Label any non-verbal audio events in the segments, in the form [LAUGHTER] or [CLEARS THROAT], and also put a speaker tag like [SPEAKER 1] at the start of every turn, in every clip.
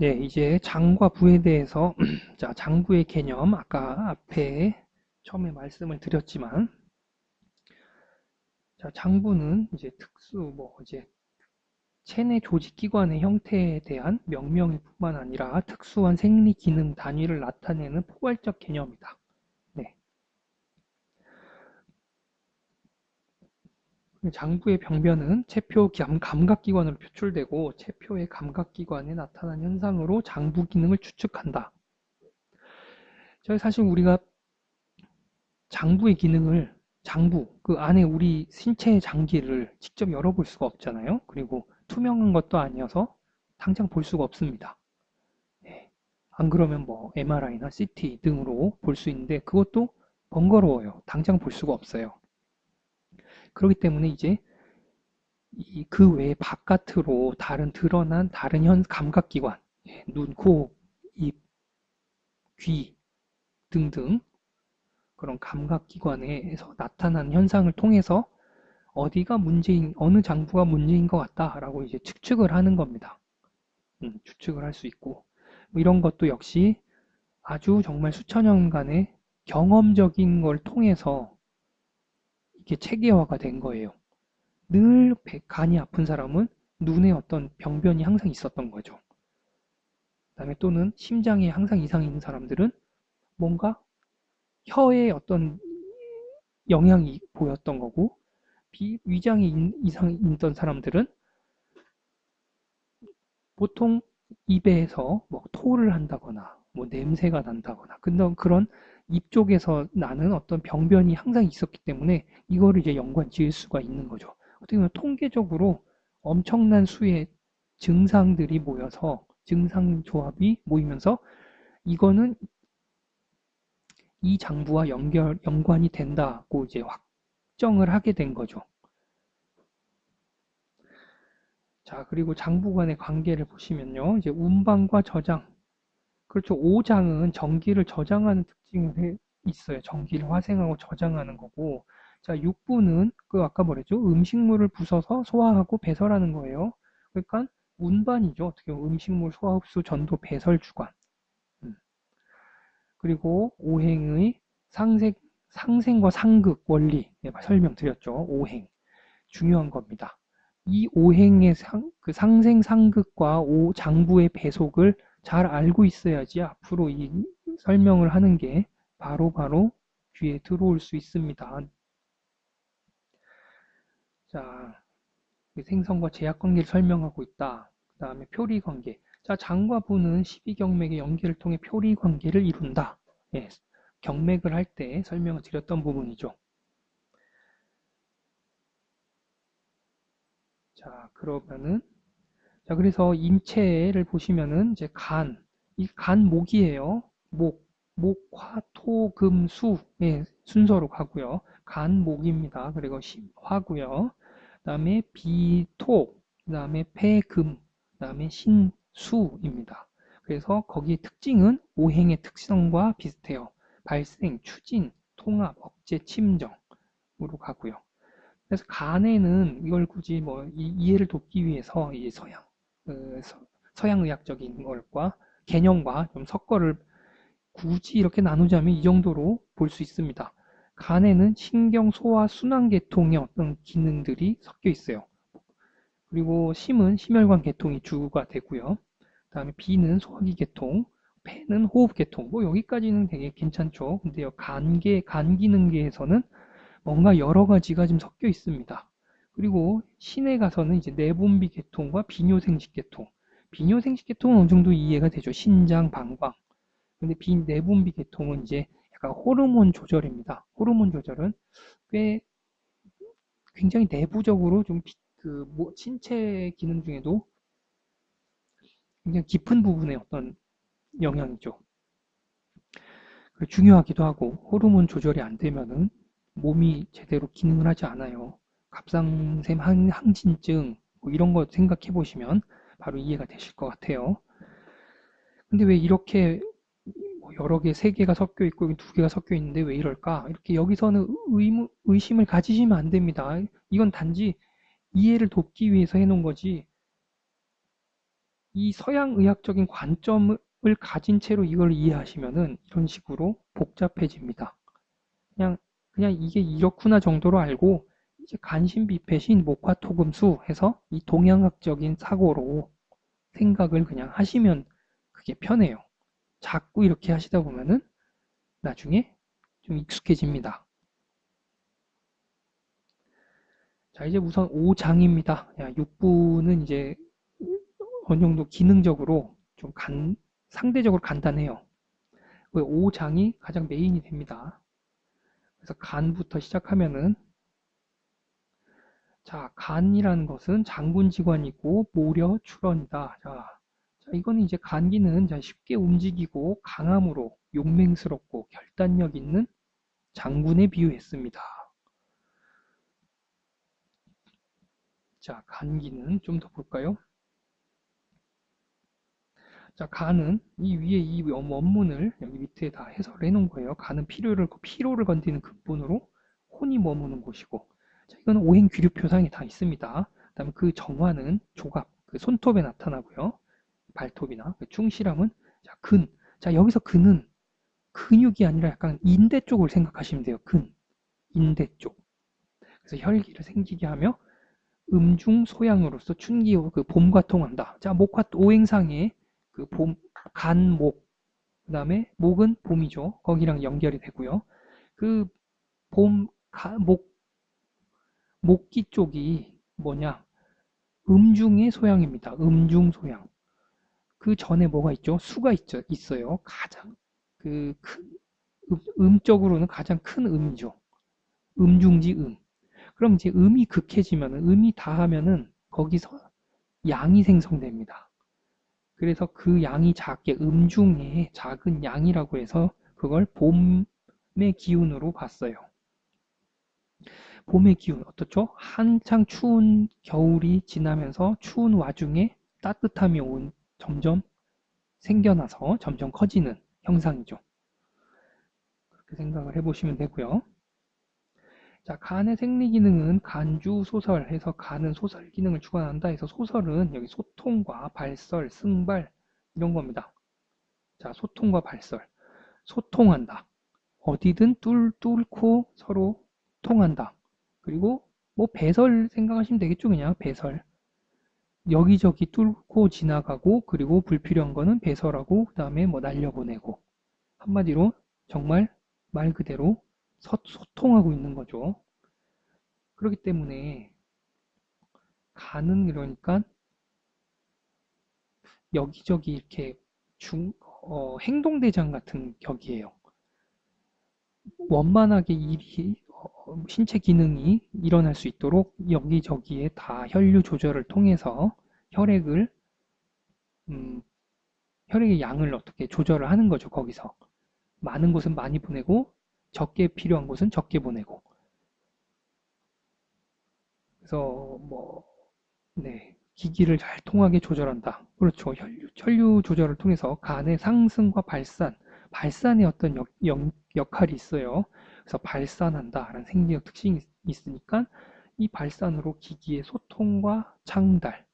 [SPEAKER 1] 네, 이제 장과 부에 대해서 [CLEARS THROAT] 자, 장부의 개념 아까 앞에 처음에 말씀을 드렸지만 자, 장부는 이제 특수 뭐 이제 체내 조직 기관의 형태에 대한 명명일 뿐만 아니라 특수한 생리 기능 단위를 나타내는 포괄적 개념이다. 네. 장부의 병변은 체표 감각기관으로 표출되고 체표의 감각기관에 나타난 현상으로 장부 기능을 추측한다. 사실 우리가 장부의 기능을 장부, 그 안에 우리 신체의 장기를 직접 열어볼 수가 없잖아요. 그리고 투명한 것도 아니어서 당장 볼 수가 없습니다. 예. 안 그러면 뭐 MRI나 CT 등으로 볼 수 있는데 그것도 번거로워요. 당장 볼 수가 없어요. 그렇기 때문에 이제 그 외에 바깥으로 다른 드러난 다른 현 감각기관, 예, 눈, 코, 입, 귀 등등 그런 감각기관에서 나타난 현상을 통해서 어디가 문제인, 어느 장부가 문제인 것 같다라고 이제 추측을 하는 겁니다. 음, 추측을 할 수 있고 뭐 이런 것도 역시 아주 정말 수천 년간의 경험적인 걸 통해서 이게 체계화가 된 거예요. 늘 간이 아픈 사람은 눈에 어떤 병변이 항상 있었던 거죠. 그 다음에 또는 심장에 항상 이상이 있는 사람들은 뭔가 혀에 어떤 영향이 보였던 거고 비, 위장에 이상이 있던 사람들은 보통 입에서 뭐 토를 한다거나 뭐 냄새가 난다거나 그런 입 쪽에서 나는 어떤 병변이 항상 있었기 때문에 이거를 이제 연관 지을 수가 있는 거죠. 어떻게 보면 통계적으로 엄청난 수의 증상들이 모여서 증상 조합이 모이면서 이거는 이 장부와 연결 연관이 된다고 이제 확정을 하게 된 거죠. 자, 그리고 장부 간의 관계를 보시면요. 이제 운반과 저장. 그렇죠. 5장은 전기를 저장하는 특징이 있어요. 전기를 화생하고 저장하는 거고. 자, 6부는 그 아까 뭐랬죠? 음식물을 부숴서 소화하고 배설하는 거예요. 그러니까 운반이죠. 어떻게 보면 음식물 소화 흡수 전도 배설 주관. 음. 그리고 오행의 상생, 상생과 상극 원리 네, 설명드렸죠. 오행. 중요한 겁니다. 이 오행의 상, 그 상생 상극과 오 장부의 배속을 잘 알고 있어야지 앞으로 이 설명을 하는 게 바로바로 바로 귀에 들어올 수 있습니다. 자, 생성과 제약 관계를 설명하고 있다. 그 다음에 표리 관계. 자, 장과 부는 12경맥의 연계를 통해 표리 관계를 이룬다. 예, 경맥을 할 때 설명을 드렸던 부분이죠. 자, 그러면은 자, 그래서 인체를 보시면은 이제 간, 이 간 목이에요. 목, 목, 화, 토, 금, 수 예, 순서로 가고요. 간 목입니다. 그리고 심, 화고요. 그다음에 비, 토, 그다음에 폐, 금, 그다음에 신, 수입니다. 그래서 거기에 특징은 오행의 특성과 비슷해요. 발생, 추진, 통합, 억제, 침정으로 가고요. 그래서 간에는 이걸 굳이 뭐 이 해를 돕기 위해서 이 서양 그 서양의학적인 것과 개념과 좀 섞어를 굳이 이렇게 나누자면 이 정도로 볼 수 있습니다. 간에는 신경, 소화, 순환 계통의 어떤 기능들이 섞여 있어요. 그리고 심은 심혈관 계통이 주가 되고요. 그 다음에 비는 소화기 계통, 폐는 호흡 계통. 뭐 여기까지는 되게 괜찮죠. 근데요, 간계, 간 기능계에서는 뭔가 여러 가지가 좀 섞여 있습니다. 그리고 신에 가서는 이제 내분비 계통과 비뇨생식 계통. 비뇨생식 계통은 어느 정도 이해가 되죠. 신장, 방광. 근데 비 내분비 계통은 이제 약간 호르몬 조절입니다. 호르몬 조절은 꽤 굉장히 내부적으로 좀그 뭐 신체 기능 중에도 굉장히 깊은 부분의 어떤 영향이죠. 중요하기도 하고 호르몬 조절이 안 되면은 몸이 제대로 기능을 하지 않아요. 갑상샘 항진증 뭐 이런 거 생각해 보시면 바로 이해가 되실 것 같아요. 근데 왜 이렇게 뭐 여러 개, 세 개가 섞여 있고 두 개가 섞여 있는데 왜 이럴까? 이렇게 여기서는 의무, 의심을 가지시면 안 됩니다. 이건 단지 이해를 돕기 위해서 해놓은 거지 이 서양 의학적인 관점을 가진 채로 이걸 이해하시면은 이런 식으로 복잡해집니다. 그냥 그냥 이게 이렇구나 정도로 알고 이제 간신비패신 목화토금수 해서 이 동양학적인 사고로 생각을 그냥 하시면 그게 편해요. 자꾸 이렇게 하시다 보면은 나중에 좀 익숙해집니다. 자, 이제 우선 5장입니다. 6부는 이제 어느 정도 기능적으로 좀 간, 상대적으로 간단해요. 5장이 가장 메인이 됩니다. 그래서 간부터 시작하면은 자, 간이라는 것은 장군 지관이고 모려 출원이다. 자, 자, 이거는 이제 간기는 쉽게 움직이고 강함으로 용맹스럽고 결단력 있는 장군에 비유했습니다. 자, 간기는 좀 더 볼까요? 자, 간은 이 위에 이 원문을 여기 밑에 다 해설을 해놓은 거예요. 간은 필요를, 피로를 건드리는 근본으로 혼이 머무는 곳이고, 자, 이거는 오행 귀류 표상이 다 있습니다. 그 다음에 그 정화는 조각, 그 손톱에 나타나고요. 발톱이나 그 충실함은 자, 근. 자, 여기서 근은 근육이 아니라 약간 인대 쪽을 생각하시면 돼요. 근. 인대 쪽. 그래서 혈기를 생기게 하며 음중 소양으로서 춘기호 그 봄과 통한다. 자, 목화 오행상의 그 봄, 간, 목. 그 다음에 목은 봄이죠. 거기랑 연결이 되고요. 그 봄, 가, 목, 목기 쪽이 뭐냐? 음중의 소양입니다. 음중 소양. 그 전에 뭐가 있죠? 수가 있죠, 있어요. 가장 그 큰, 음, 음적으로는 가장 큰 음이죠. 음중지 음. 그럼 이제 음이 극해지면 음이 다하면은 거기서 양이 생성됩니다. 그래서 그 양이 작게 음중에 작은 양이라고 해서 그걸 봄의 기운으로 봤어요. 봄의 기운 어떻죠? 한창 추운 겨울이 지나면서 추운 와중에 따뜻함이 온 점점 생겨나서 점점 커지는 형상이죠. 그렇게 생각을 해보시면 되고요. 자, 간의 생리 기능은 간주 소설 해서 간은 소설 기능을 주관한다 해서 소설은 여기 소통과 발설, 승발 이런 겁니다. 자, 소통과 발설. 소통한다. 어디든 뚫, 뚫고 서로 통한다. 그리고 뭐 배설 생각하시면 되겠죠. 그냥 배설. 여기저기 뚫고 지나가고 그리고 불필요한 거는 배설하고 그 다음에 뭐 날려보내고 한마디로 정말 말 그대로 소통하고 있는 거죠. 그렇기 때문에 가는 그러니까 여기저기 이렇게 중, 어, 행동대장 같은 격이에요. 원만하게 일이 어, 신체 기능이 일어날 수 있도록 여기저기에 다 혈류 조절을 통해서 혈액을 음, 혈액의 양을 어떻게 조절을 하는 거죠. 거기서 많은 곳은 많이 보내고 적게 필요한 곳은 적게 보내고 그래서 뭐 네, 기기를 잘 통하게 조절한다. 그렇죠. 혈류, 혈류 조절을 통해서 간의 상승과 발산, 발산의 어떤 역, 역, 역할이 있어요. 그래서 발산한다라는 생리적 특징이 있으니까 이 발산으로 기기의 소통과 창달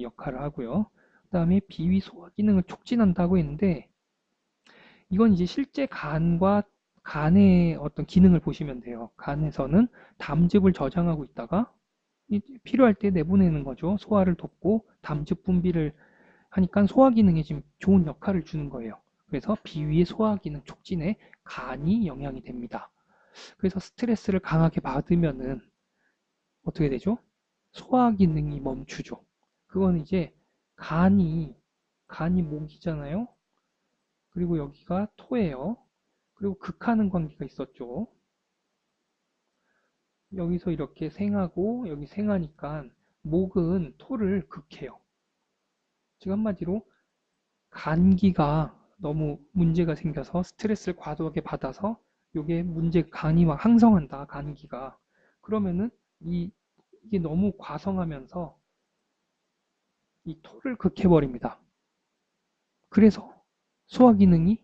[SPEAKER 1] 역할을 하고요. 그 다음에 비위 소화 기능을 촉진한다고 했는데 이건 이제 실제 간과 간의 어떤 기능을 보시면 돼요. 간에서는 담즙을 저장하고 있다가 필요할 때 내보내는 거죠. 소화를 돕고 담즙 분비를 하니까 소화 기능에 지금 좋은 역할을 주는 거예요. 그래서 비위의 소화 기능 촉진에 간이 영향이 됩니다. 그래서 스트레스를 강하게 받으면은 어떻게 되죠? 소화 기능이 멈추죠. 그건 이제 간이 간이 목이잖아요. 그리고 여기가 토예요. 그리고 극하는 관계가 있었죠. 여기서 이렇게 생하고 여기 생하니까 목은 토를 극해요. 즉 한마디로 간기가 너무 문제가 생겨서 스트레스를 과도하게 받아서 이게 문제 간이 막 항성한다 간기가 그러면은 이 이게 너무 과성하면서 이 토를 극해버립니다. 그래서 소화 기능이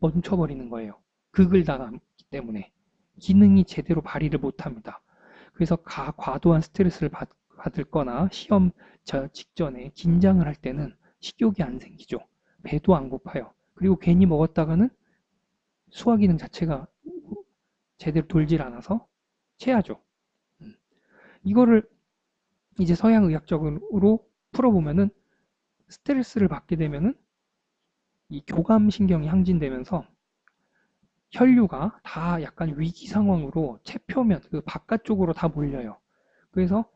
[SPEAKER 1] 멈춰버리는 거예요. 극을 당하기 때문에 기능이 제대로 발휘를 못합니다. 그래서 가, 과도한 스트레스를 받, 받을 거나 시험 저 직전에 긴장을 할 때는 식욕이 안 생기죠. 배도 안 고파요. 그리고 괜히 먹었다가는 소화 기능 자체가 제대로 돌질 않아서 체하죠. 음. 이거를 이제 서양 의학적으로 풀어보면은 스트레스를 받게 되면은 이 교감 신경이 항진되면서 혈류가 다 약간 위기 상황으로 체표면 그 바깥쪽으로 다 몰려요. 그래서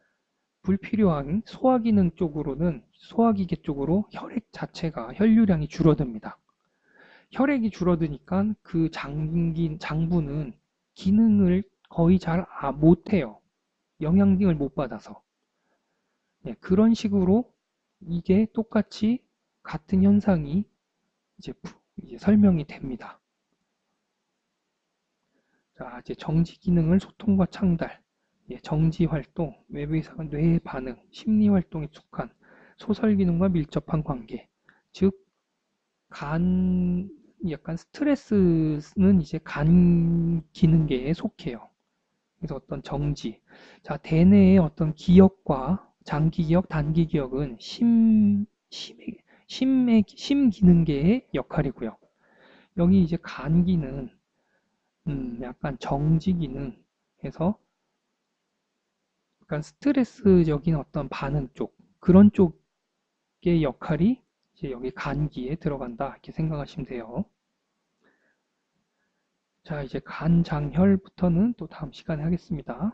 [SPEAKER 1] 불필요한 소화기능 쪽으로는 소화기계 쪽으로 혈액 자체가 혈류량이 줄어듭니다. 혈액이 줄어드니까 그 장기, 장부는 기능을 거의 잘 아, 못해요. 영양을 못 받아서. 네, 그런 식으로 이게 똑같이 같은 현상이 이제, 이제 설명이 됩니다. 자, 이제 정지 기능을 소통과 창달, 예, 정지 활동, 외부 이상은 뇌의 반응, 심리 활동에 속한 소설 기능과 밀접한 관계. 즉, 간, 약간 스트레스는 이제 간 기능계에 속해요. 그래서 어떤 정지. 자, 대뇌의 어떤 기억과 장기 기억, 단기 기억은 심, 심의, 심의, 심 기능계의 역할이고요. 여기 이제 간 기능, 음, 약간 정지 기능해서 약간 스트레스적인 어떤 반응 쪽, 그런 쪽의 역할이 이제 여기 간기에 들어간다. 이렇게 생각하시면 돼요. 자, 이제 간장혈부터는 또 다음 시간에 하겠습니다.